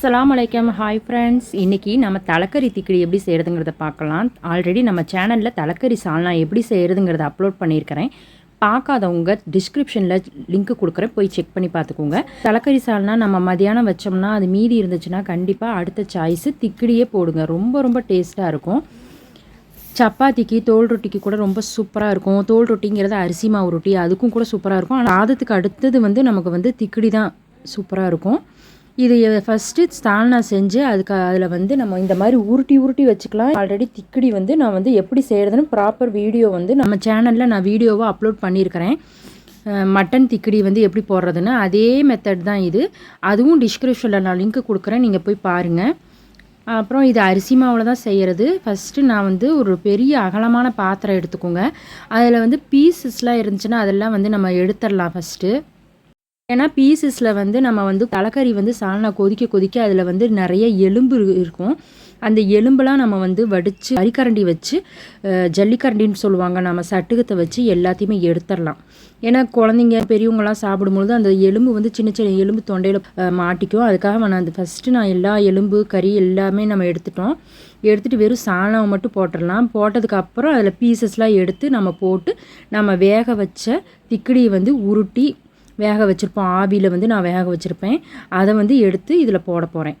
அஸ்லாம் வலைக்கம் hi friends இன்றைக்கி நம்ம தலைக்கறி திக்கிடி எப்படி செய்கிறதுங்கிறத பார்க்கலாம். ஆல்ரெடி நம்ம சேனலில் தலைக்கறி சால்னா எப்படி செய்கிறதுங்கிறத அப்லோட் பண்ணியிருக்கிறேன். பார்க்காதவங்க டிஸ்கிரிப்ஷனில் லிங்க் கொடுக்குறேன். போய் செக் பண்ணி பார்த்துக்கோங்க. தலைக்கறி சால்னா நம்ம மதியானம் வச்சோம்னா அது மீதி இருந்துச்சுன்னா கண்டிப்பாக அடுத்த சாய்ஸு திக்கிடியே போடுங்க. ரொம்ப ரொம்ப டேஸ்ட்டாக இருக்கும். சப்பாத்திக்கு தோல் ரொட்டிக்கு கூட ரொம்ப சூப்பராக இருக்கும். தோல் ரொட்டிங்கிறது அரிசி மாவு ரொட்டி அதுக்கும் கூட சூப்பராக இருக்கும். ஆனால் சாதத்துக்கு அடுத்தது வந்து நமக்கு வந்து திக்கிடி தான் சூப்பராக இருக்கும். இது ஃபஸ்ட்டு சால்னா செஞ்சு அதுக்கு அதில் வந்து நம்ம இந்த மாதிரி உருட்டி உருட்டி வச்சுக்கலாம். ஆல்ரெடி திக்கடி வந்து நான் வந்து எப்படி செய்கிறதுன்னு ப்ராப்பர் வீடியோ வந்து நம்ம சேனலில் நான் வீடியோவாக அப்லோட் பண்ணியிருக்கிறேன். மட்டன் திக்கிடி வந்து எப்படி போடுறதுன்னு அதே மெத்தட் தான் இது. அதுவும் டிஸ்கிரிப்ஷனில் நான் லிங்க் கொடுக்குறேன் நீங்கள் போய் பாருங்கள் அப்புறம் இது அரிசி மாவில் தான் செய்கிறது ஃபஸ்ட்டு நான் வந்து ஒரு பெரிய அகலமான பாத்திரம் எடுத்துக்கோங்க. அதில் வந்து பீசஸ்லாம் இருந்துச்சுன்னா அதெல்லாம் வந்து நம்ம எடுத்துடலாம் ஃபஸ்ட்டு ஏன்னா பீசஸில் வந்து நம்ம வந்து தலைக்கறி வந்து சால்னா கொதிக்க கொதிக்க அதில் வந்து நிறைய எலும்பு இருக்கும். அந்த எலும்பெல்லாம் நம்ம வந்து வடித்து அரிக்கரண்டி வச்சு ஜல்லிக்கரண்டின்னு சொல்லுவாங்க. நம்ம சட்டுகத்தை வச்சு எல்லாத்தையுமே எடுத்துடலாம். ஏன்னா குழந்தைங்க பெரியவங்கலாம் சாப்பிடும்பொழுது அந்த எலும்பு வந்து சின்ன சின்ன எலும்பு தொண்டையில் மாட்டிக்கும். அதுக்காக நான் அந்த ஃபஸ்ட்டு நான் எல்லா எலும்பு கறி எல்லாமே நம்ம எடுத்துட்டோம். எடுத்துகிட்டு வெறும் சாணம் மட்டும் போட்டுடலாம். போட்டதுக்கப்புறம் அதில் பீசஸ்லாம் எடுத்து நம்ம போட்டு நம்ம வேக வச்ச திக்கடியை வந்து உருட்டி வேக வச்சுருப்போம். ஆவியில் வந்து நான் வேக வச்சுருப்பேன். அதை வந்து எடுத்து இதில் போட போகிறேன்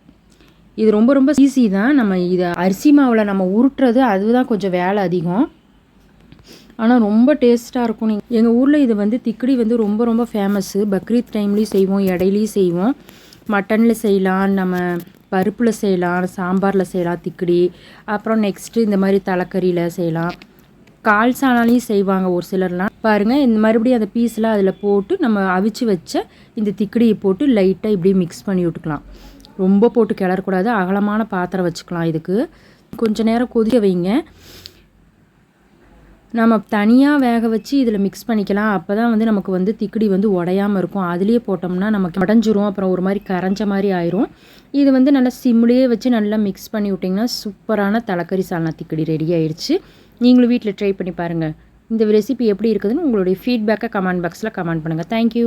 இது ரொம்ப ரொம்ப ஈஸி தான். நம்ம இதை அரிசி மாவில் நம்ம உருட்டுறது அதுதான் கொஞ்சம் வேலை அதிகம். ஆனால் ரொம்ப டேஸ்ட்டாக இருக்கும். நீங்கள் எங்கள் ஊரில் இது வந்து திக்கடி வந்து ரொம்ப ரொம்ப ஃபேமஸ்ஸு பக்ரீத் டைம்லேயும் செய்வோம் இடையிலையும் செய்வோம். மட்டனில் செய்யலாம் நம்ம பருப்பில் செய்யலாம் சாம்பாரில் செய்யலாம் திக்கடி. அப்புறம் நெக்ஸ்ட்டு இந்த மாதிரி தலைக்கறியில் செய்யலாம். கால் சாணாலையும் செய்வாங்க ஒரு சிலர்லாம். பாருங்கள் இந்த மறுபடியும் அந்த பீஸ்லாம் அதில் போட்டு நம்ம அவிச்சு வச்ச இந்த திக்கடியை போட்டு லைட்டாக இப்படி மிக்ஸ் பண்ணி விட்டுக்கலாம். ரொம்ப போட்டு கிளறக்கூடாது அகலமான பாத்திரம் வச்சுக்கலாம் இதுக்கு. கொஞ்ச நேரம் கொதிக்க வைங்க. நம்ம தனியாக வேக வச்சு இதில் மிக்ஸ் பண்ணிக்கலாம். அப்போ தான் வந்து நமக்கு வந்து திக்கடி வந்து உடையாமல் இருக்கும். அதுலேயே போட்டோம்னா நமக்கு உடஞ்சிரும் அப்புறம் ஒரு மாதிரி கரைஞ்ச மாதிரி ஆயிரும். இது வந்து நல்லா சிம்லேயே வச்சு நல்லா மிக்ஸ் பண்ணி விட்டிங்கன்னா சூப்பரான தலைக்கறி சால்னா திக்கடி ரெடி ஆயிடுச்சு நீங்களும் வீட்டில் ட்ரை பண்ணி பாருங்கள் இந்த ரெசிபி எப்படி இருக்குதுன்னு உங்களுடைய ஃபீட்பேக்கை கமெண்ட் பாக்ஸில் கமெண்ட் பண்ணுங்கள் தேங்க்யூ